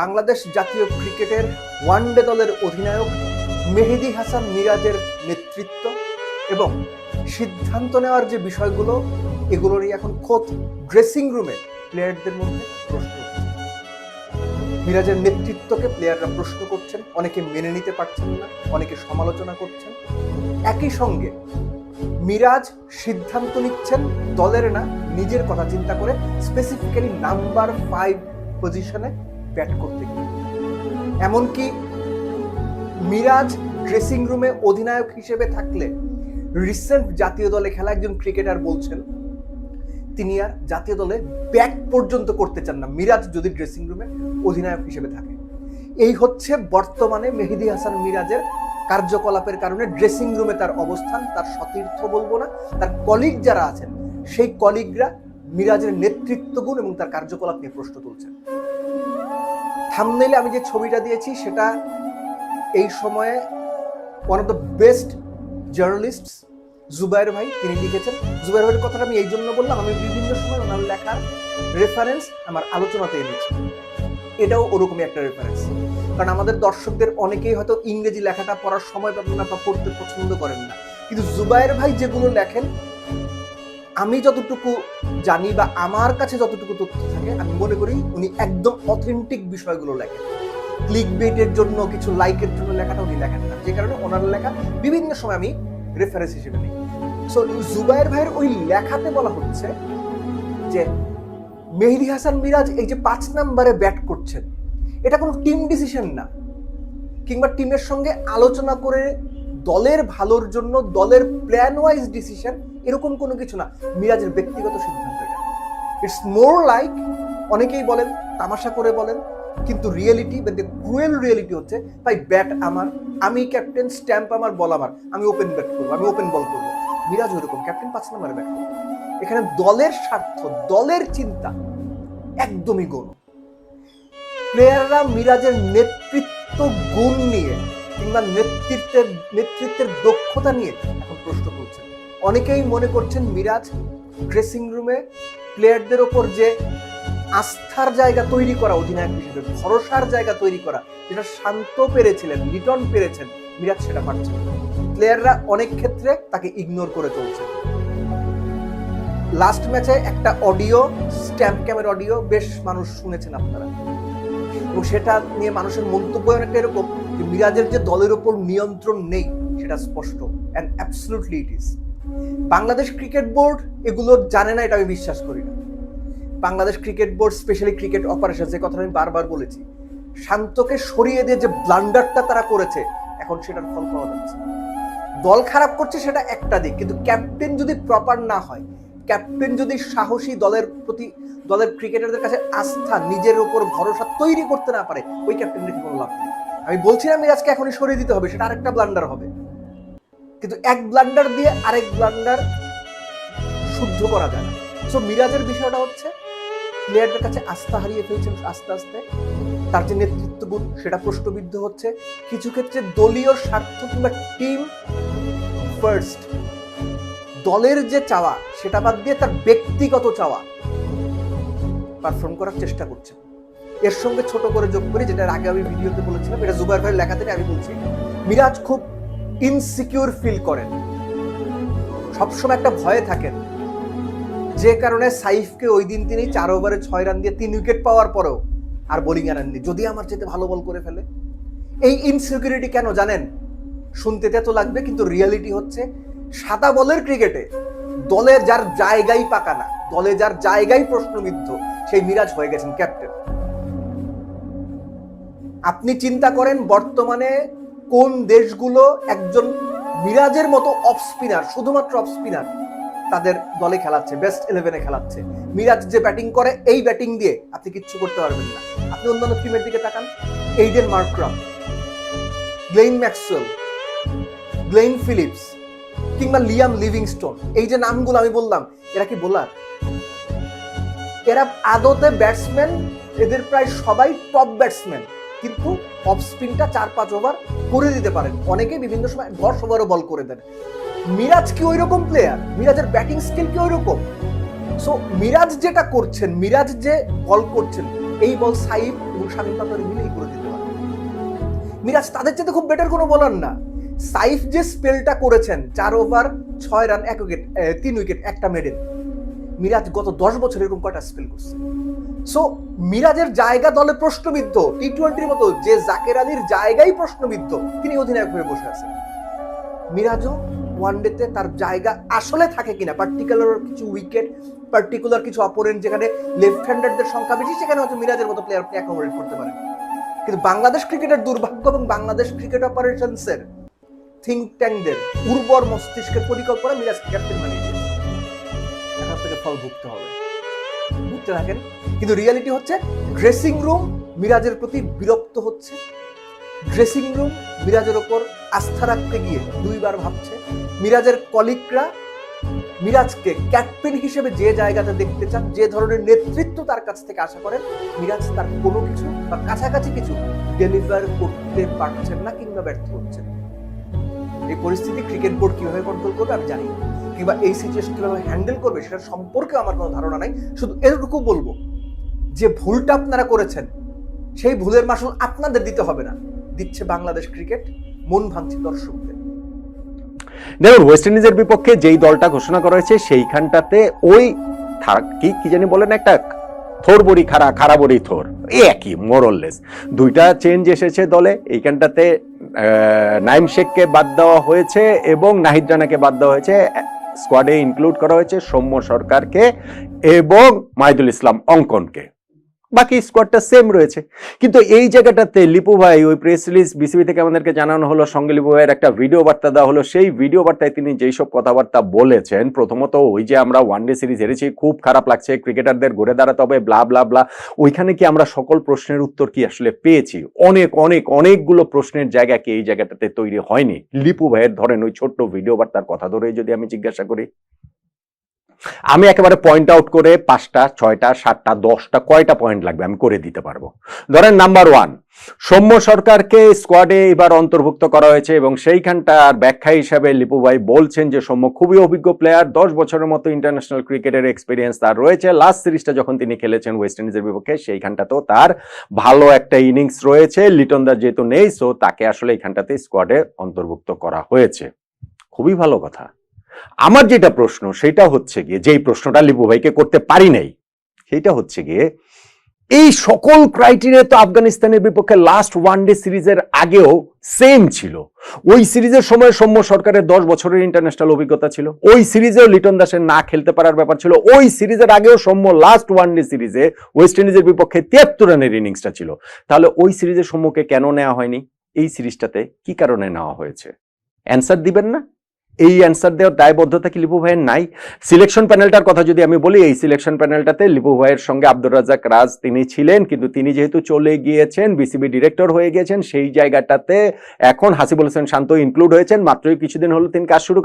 বাংলাদেশ জাতীয় ক্রিকেটের ওয়ানডে দলের অধিনায়ক মেহেদি হাসান মিরাজের নেতৃত্ব এবং সিদ্ধান্ত নেওয়ার যে বিষয়গুলো, এগুলোরই এখন খোদ ড্রেসিং রুমে প্লেয়ারদের মধ্যে প্রশ্ন। মিরাজের নেতৃত্বকে প্লেয়াররা প্রশ্ন করছেন, অনেকে মেনে নিতে পারছেন না, অনেকে সমালোচনা করছেন। একই সঙ্গে মিরাজ সিদ্ধান্ত নিচ্ছেন দলের না, নিজের কথা চিন্তা করে স্পেসিফিক্যালি নাম্বার ফাইভ পজিশনে ব্যাট করতে গিয়ে। এমনকি মিরাজ ড্রেসিং রুমে অধিনায়ক হিসেবে থাকলে রিসেন্ট জাতীয় দলে খেলা একজন ক্রিকেটার বলছেন, তিনি আর জাতীয় দলে ব্যাট পর্যন্ত করতে চান না। মিরাজ যদি ড্রেসিং রুমে অধিনায়ক হিসেবে থাকে। এই হচ্ছে বর্তমানে মেহেদি হাসান মিরাজের কার্যকলাপের কারণে ড্রেসিং রুমে তার অবস্থান, তার সতীর্থ বলব না, তার কলিগ যারা আছেন, সেই কলিগরা মিরাজের নেতৃত্ব গুণ এবং তার কার্যকলাপ নিয়ে প্রশ্ন তুলছেন। থামনেলে আমি যে ছবিটা দিয়েছি, সেটা এই সময়ে one of the best journalist Jubair ভাই, তিনি লিখেছেন। জুবাইর ভাইয়ের কথাটা আমি এই জন্য বললাম, আমি বিভিন্ন সময় ওনার লেখার রেফারেন্স আমার আলোচনাতে এনেছি। এটাও ওরকমই একটা রেফারেন্স কারণ আমাদের দর্শকদের অনেকেই হয়তো ইংরেজি লেখাটা পড়ার সময় পাবেন না বা পড়তে পছন্দ করেন না। কিন্তু জুবাইর ভাই যেগুলো লেখেন আমি যতটুকু জানি বা আমার কাছে যতটুকু তথ্য থাকে, আমি মনে করি উনি একদম অথেন্টিক বিষয়গুলো লেখেন। ক্লিক বেটের জন্য, কিছু লাইকের জন্য লেখাটা উনি লেখেন না। যে কারণে ওনার লেখা বিভিন্ন সময় আমি রেফারেন্স হিসেবে নিই। সো জুবাইর ভাইয়ের ওই লেখাতে বলা হচ্ছে যে, মেহেদি হাসান মিরাজ এই যে পাঁচ নাম্বারে ব্যাট করছেন, এটা কোনো টিম ডিসিশন না। কিংবা টিমের সঙ্গে আলোচনা করে দলের ভালোর জন্য, দলের প্ল্যান ওয়াইজ ডিসিশন এরকম কোনো কিছু না। মিরাজের ব্যক্তিগত সিদ্ধান্ত এটা। ইটস মোর লাইক অনেকেই বলেন, তামাশা করে বলেন, কিন্তু রিয়েলিটি বা দ্য ক্রুয়েল রিয়েলিটি হচ্ছে, ভাই ব্যাট আমার, আমি ক্যাপ্টেন স্ট্যাম্প আমার বল আমার, আমি ওপেন ব্যাট করব, আমি ওপেন বল করব। মিরাজ ওরকম ক্যাপ্টেন পাঁচ নম্বরে ব্যাট করব। এখানে দলের স্বার্থ, দলের চিন্তা, একদমই গৌণ। প্লেয়াররা মিরাজের নেতৃত্ব গুণ নিয়ে কিংবা নেতৃত্বের নেতৃত্বের দক্ষতা নিয়ে এখন প্রশ্ন করছেন অনেকেই মনে করছেন মিরাজ ড্রেসিং রুমে প্লেয়ারদের ওপর যে আস্থার জায়গা তৈরি করা, অধিনায়ক হিসেবে ভরসার জায়গা তৈরি করা, যেটা শান্ত পেরেছিলেন, লিটন পেরেছেন, মিরাজ সেটা পারছেন প্লেয়াররা অনেক ক্ষেত্রে তাকে ইগনোর করে চলছে। লাস্ট ম্যাচে একটা অডিও স্ট্যাম্প ক্যামের অডিও বেশ মানুষ শুনেছেন আপনারা। এবং সেটা নিয়ে মানুষের মন্তব্য অনেকটা এরকম। মিরাজের যে দলের ওপর নিয়ন্ত্রণ নেই, সেটা স্পষ্ট and absolutely it is Bangladesh cricket board এগুলো জানে না, এটা আমি বিশ্বাস করি না। Bangladesh cricket board specially cricket operation যে কথা আমি বারবার বলেছি, শান্তকে সরিয়ে দিয়ে যে ব্লান্ডারটা তারা করেছে, এখন সেটার ফল পাওয়া যাচ্ছে। দল খারাপ করছে, সেটা একটা দিক, কিন্তু ক্যাপ্টেন যদি প্রপার না হয় ক্যাপ্টেন যদি সাহসী দলের প্রতি, দলের ক্রিকেটারদের কাছে আস্থা, নিজের উপর ভরসা তৈরি করতে না পারে, ওই ক্যাপ্টেনের কোনো লাভ নেই। আমি বলছি না মিরাজকে এখনই সরিয়ে দিতে হবে, সেটা আরেকটা ব্লান্ডার হবে। কিন্তু এক ব্লান্ডার দিয়ে আরেক ব্লান্ডার শুদ্ধ করা যায় না। সো মিরাজের বিষয়টা হচ্ছে প্লেয়ারদের কাছে আস্থা হারিয়ে ফেলছেন আস্তে আস্তে, তার যে নেতৃত্ব গুণ সেটা প্রশ্নবিদ্ধ হচ্ছে। কিছু ক্ষেত্রে দলীয় স্বার্থ কিংবা টিম ফার্স্ট দলের যে চাওয়া, সেটা বাদ দিয়ে তার ব্যক্তিগত চাওয়া। পারফর্ম করার চেষ্টা করছেন। এর সঙ্গে ছোট করে যোগ করি যেটা আগে আমি ভিডিওতে বলেছিলাম, এটা জুবাইর ভাইয়ের লেখা থেকে আমি বলছি, মিরাজ খুব ইনসিকিউর ফিল করেন। সবসময় একটা ভয়ে থাকেন। যে কারণে সাইফকে ওই দিন তিনি চার ওভারে ছয় রান দিয়ে তিন উইকেট পাওয়ার পরেও আর বোলিং আনেননি যদি আমার যেতে ভালো বল করে ফেলে। এই ইনসিকিউরিটি কেন জানেন? শুনতে তো লাগবে, কিন্তু রিয়ালিটি হচ্ছে সাদা বলের ক্রিকেটে দলে যার জায়গাই পাকা না, দলে যার জায়গাই প্রশ্নবিদ্ধ, সেই মিরাজ হয়ে গেছেন ক্যাপ্টেন আপনি চিন্তা করেন বর্তমানে কোন দেশগুলো একজন মিরাজের মতো অফ স্পিনার শুধুমাত্র অফ স্পিনার তাদের দলে খেলাচ্ছে বেস্ট ইলেভেনে খেলাচ্ছে। মিরাজ যে ব্যাটিং করে, এই ব্যাটিং দিয়ে আপনি কিচ্ছু করতে পারবেন না। আপনি অন্যান্য টিমের দিকে তাকান Aiden Markram Glenn Maxwell Glenn Phillips কিংবা লিয়াম লিভিংস্টোন এই যে নামগুলো আমি বললাম, এরা কি বোলার এরা আদতে ব্যাটসম্যান এদের প্রায় সবাই টপ ব্যাটসম্যান কিন্তু অফ স্পিনটা চার পাঁচ ওভার করে দিতে পারেন। অনেকে বিভিন্ন সময় দশ ওভারও বল করে দেন। মিরাজ কি ওই রকম প্লেয়ার মিরাজের ব্যাটিং স্কিল কি ওই রকম সো মিরাজ যেটা করছেন, মিরাজ যে বল করছেন, এই বল সাইব এবং শামীম পাটোয়ারি মিলেই করে দিতে পারে মিরাজ, তাদের চাইতে খুব বেটার কোনো বলার না। সাইফ যে স্পেলটা করেছেন, চার ওভার ছয় রান এক উইকেট তিন উইকেট একটা মেডেল মিরাজ গত দশ বছর এরকম কয়টা স্পেল করছে? সো মিরাজের জায়গা দলে প্রশ্নবিদ্ধ। টি টোয়েন্টির মতো যে জাকের আলীর জায়গাই প্রশ্নবিদ্ধ, তিনি অধিনায়ক হয়ে বসে আছেন। মিরাজও ওয়ানডেতে তার জায়গা আসলে থাকে কিনা পার্টিকুলার কিছু উইকেট পার্টিকুলার কিছু অপোনেন্ট যেখানে লেফট হ্যান্ডারদের সংখ্যা বেশি, সেখানে হয়তো মিরাজের মতো প্লেয়ার আপনি অ্যাকোমোডেট করতে পারেন। কিন্তু বাংলাদেশ ক্রিকেটের দুর্ভাগ্য এবং বাংলাদেশ ক্রিকেট অপারেশনসের থিঙ্ক ট্যাঙ্কদের উর্বর মস্তিষ্কের পরিকল্পনা মিরাজ ক্যাপ্টেন বানিয়ে দিয়েছে এখন থেকে ফল ভুগতে হবে। ভুগতে থাকেন কিন্তু রিয়ালিটি হচ্ছে ড্রেসিং রুম মিরাজের প্রতি বিরক্ত হচ্ছে। ড্রেসিং রুম মিরাজের ওপর আস্থা রাখতে গিয়ে দুইবার ভাবছে। মিরাজের কলিগরা মিরাজকে ক্যাপ্টেন হিসেবে যে জায়গাতে দেখতে চান, যে ধরনের নেতৃত্ব তার কাছ থেকে আশা করেন, মিরাজ তার কোনো কিছু বা কাছাকাছি কিছু ডেলিভার করতে পারছেন না কিংবা ব্যর্থ হচ্ছেন। এই পরিস্থিতি ক্রিকেট বোর্ড কীভাবে কন্ট্রোল করবে আমি জানি কিংবা এই সিচুয়েশন কীভাবে হ্যান্ডেল করবে সেটা সম্পর্কে আমার কোনো ধারণা নাই। শুধু এটুকু বলব যে ভুলটা আপনারা করেছেন, সেই ভুলের মাসুল আপনাদের দিতে হবে না। দিচ্ছে বাংলাদেশ ক্রিকেট, মন ভাঙছে দর্শকদের। দেখুন ওয়েস্ট ইন্ডিজের বিপক্ষে যেই দলটা ঘোষণা করা হয়েছে, সেইখানটাতে ওই কি কি জানি বলেন একটা থোর বড়ি খারা খারা বড়ি থোর একই মোরললেস দুইটা চেঞ্জ এসেছে দলে, এইখানটাতে নাইম শেখকে বাদ দেওয়া হয়েছে এবং নাহিদ রানাকে বাদ দেওয়া হয়েছে। স্কোয়াডে ইনক্লুড করা হয়েছে সৌম্য সরকারকে এবং মাহিদুল ইসলাম অঙ্কনকে। বাকি স্কোয়াডটা সেম রয়েছে। কিন্তু এই জায়গাটাতে লিপু ভাই, ওই প্রেস রিলিজ বিসিবি থেকে আমাদেরকে জানানো হলো, সঙ্গে লিপু ভাইয়ের একটা ভিডিও বার্তা দেওয়া হলো। সেই ভিডিও বার্তায় তিনি যেই সব কথাবার্তা বলেছেন, প্রথমত ওই যে আমরা ওয়ানডে সিরিজ হেরেছি, খুব খারাপ লাগছে ক্রিকেটারদের ঘুরে দাঁড়াতে হবে ব্লা ব্লা ব্লা ওইখানে কি আমরা সকল প্রশ্নের উত্তর কি আসলে পেয়েছি? অনেক অনেক, অনেকগুলো প্রশ্নের জায়গা কি এই জায়গাটাতে তৈরি হয়নি? লিপু ভাইয়ের ধরেন ওই ছোট্ট ভিডিও বার্তার কথা ধরেই যদি আমি জিজ্ঞাসা করি। আমি একেবারে পয়েন্ট আউট করে পাঁচটা, ছয়টা, সাতটা, দশটা, কয়টা পয়েন্ট লাগবে আমি করে দিতে পারব। ধরেন নাম্বার ওয়ান সৌম্য সরকারকে স্কোয়াডে এবার অন্তর্ভুক্ত করা হয়েছে এবং সেইখানটার ব্যাখ্যা হিসাবে লিপু ভাই বলছেন যে সৌম্য খুবই অভিজ্ঞ প্লেয়ার দশ বছরের মতো ইন্টারন্যাশনাল ক্রিকেটের এক্সপিরিয়েন্স তার রয়েছে। লাস্ট সিরিজটা যখন তিনি খেলেছেন ওয়েস্ট ইন্ডিজের বিপক্ষে, সেইখানটাতেও তার ভালো একটা ইনিংস রয়েছে। লিটন দাস যেহেতু নেই সো তাকে আসলে এইখানটাতে স্কোয়াডে অন্তর্ভুক্ত করা হয়েছে। খুবই ভালো কথা। আমার যেটা প্রশ্ন, সেটা হচ্ছে গিয়ে, যেই প্রশ্নটা লিপু ভাইকে করতে পারি নাই, সেটা হচ্ছে গিয়ে, এই সকল ক্রাইটেরিয়া তো আফগানিস্তানের বিপক্ষে লাস্ট ওয়ান ডে সিরিজের আগেও সেম ছিল। ওই সিরিজের সময় সৌম্য সরকারের দশ বছরের ইন্টারন্যাশনাল অভিজ্ঞতা ছিল। ওই সিরিজেও লিটন দাসের না খেলতে পারার ব্যাপার ছিল। ওই সিরিজের আগেও সৌম্য লাস্ট ওয়ান ডে সিরিজে ওয়েস্ট ইন্ডিজের বিপক্ষে তিয়াত্তর রানের ইনিংসটা ছিল। তাহলে ওই সিরিজের সৌম্যকে কেন নেওয়া হয়নি? এই সিরিজটাতে কি কারণে নেওয়া হয়েছে? অ্যান্সার দিবেন না? এই অ্যান্সার দেওয়ার দায়বদ্ধতা কি লিপু ভাইয়ের? নাই। সিলেকশন প্যানেলটার কথা যদি আমি বলি, এই সিলেকশন প্যানেলটাতে লিপু ভাইয়ের সঙ্গে আব্দুর রাজাক রাজ তিনি ছিলেন, কিন্তু তিনি যেহেতু চলে গিয়েছেন বিসিবি ডিরেক্টর হয়ে গিয়েছেন, সেই জায়গাটাতে এখন হাসিবুল হোসেন শান্ত ইনক্লুড হয়েছেন। মাত্রই কিছুদিন হলো তিনি কাজ শুরু